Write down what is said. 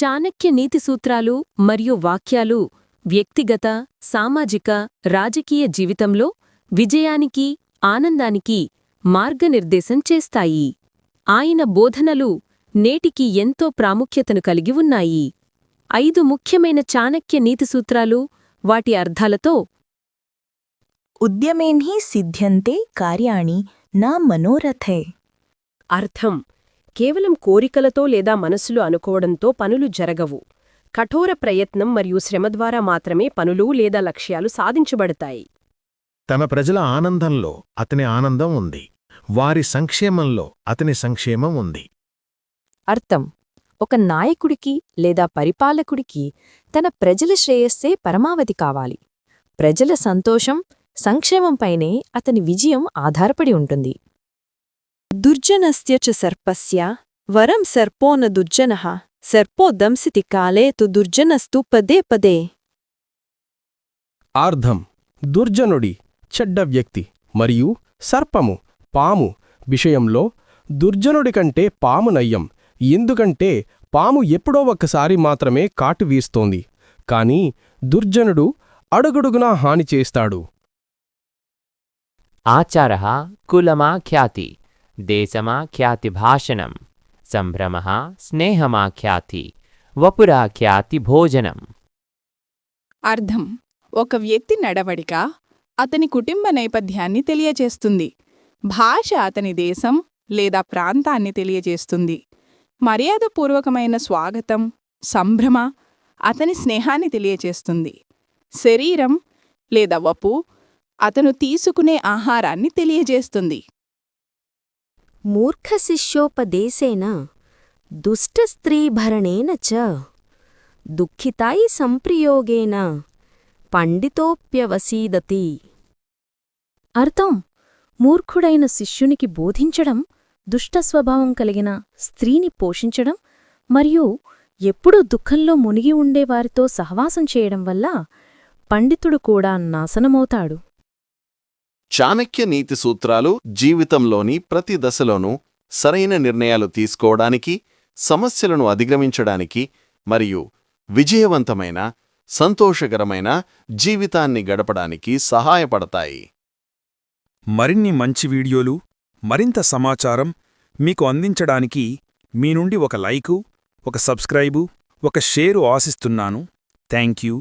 చాణక్య నీతి సూత్రాలు మరియు వాక్యాలు వ్యక్తిగత సామాజిక రాజకీయ జీవితంలో విజయానికి ఆనందానికి మార్గనిర్దేశం చేస్తాయి. ఆయన బోధనలు నేటికి ఎంతో ప్రాముఖ్యతను కలిగి ఉన్నాయి. ఐదు ముఖ్యమైన చాణక్య నీతి సూత్రాలు వాటి అర్థాలతో ఉద్యమేన్హి సిద్ధ్యంతే కార్యాణి నా మనోరథే. అర్థం కేవలం కోరికలతో లేదా మనసులో అనుకోవడంతో పనులు జరగవు. కఠోర ప్రయత్నం మరియు శ్రమ ద్వారా మాత్రమే పనులు లేదా లక్ష్యాలు సాధించబడతాయి. తన ప్రజల ఆనందంలో అతని ఆనందం ఉంది. వారి సంక్షేమంలో అతని సంక్షేమం ఉంది. అర్థం. ఒక నాయకుడికి లేదా పరిపాలకుడికి తన ప్రజల శ్రేయస్సే పరమావధి కావాలి. ప్రజల సంతోషం సంక్షేమంపైనే అతని విజయం ఆధారపడి ఉంటుంది. దుర్జనస్య చ సర్పస్య వరం సర్పో న దుర్జనః సర్పో దంసితి కాలే తు దుర్జనస్తు పదే పదే. అర్థం దుర్జనుడి చెడ్డ వ్యక్తి మరియు సర్పము పాము విషయంలో దుర్జనుడి కంటే పాము నయ్యం ఎందుకంటే పాము ఎప్పుడో ఒక్కసారి మాత్రమే కాటు వీస్తోంది కాని దుర్జనుడు అడుగడుగునా హాని చేస్తాడు. ఆచారः కులమాఖ్యాతి దేశమాఖ్యాతిభాషణం సంభ్రమ స్నేహమాఖ్యాతి వపురాఖ్యాతి భోజనం అర్థం. ఒక వ్యక్తి నడవడిక అతని కుటుంబ నేపథ్యాన్ని తెలియజేస్తుంది. భాష అతని దేశం లేదా ప్రాంతాన్ని తెలియజేస్తుంది. మర్యాదపూర్వకమైన స్వాగతం సంభ్రమ అతని స్నేహాన్ని తెలియజేస్తుంది. శరీరం లేదా వపు అతను తీసుకునే ఆహారాన్ని తెలియజేస్తుంది. మూర్ఖశిష్యోపదేశేన దుష్టస్త్రీభరణేన చ దుఃఖితాయి సంప్రయోగేన పండితోప్యవసీదతి. అర్థం? మూర్ఖుడైన శిష్యునికి బోధించడం దుష్టస్వభావం కలిగిన స్త్రీని పోషించడం మరియు ఎప్పుడూ దుఃఖంలో మునిగి ఉండేవారితో సహవాసం చేయడం వల్ల పండితుడు కూడా నాశనమవుతాడు. చాణక్య నీతి సూత్రాలు జీవితంలోని ప్రతి దశలోనూ సరైన నిర్ణయాలు తీసుకోవడానికి సమస్యలను అధిగమించడానికి మరియు విజయవంతమైన సంతోషకరమైన జీవితాన్ని గడపడానికి సహాయపడతాయి. మరిన్ని మంచి వీడియోలు మరింత సమాచారం మీకు అందించడానికి మీ నుండి ఒక లైకు ఒక సబ్స్క్రైబు ఒక షేరు ఆశిస్తున్నాను. Thank you.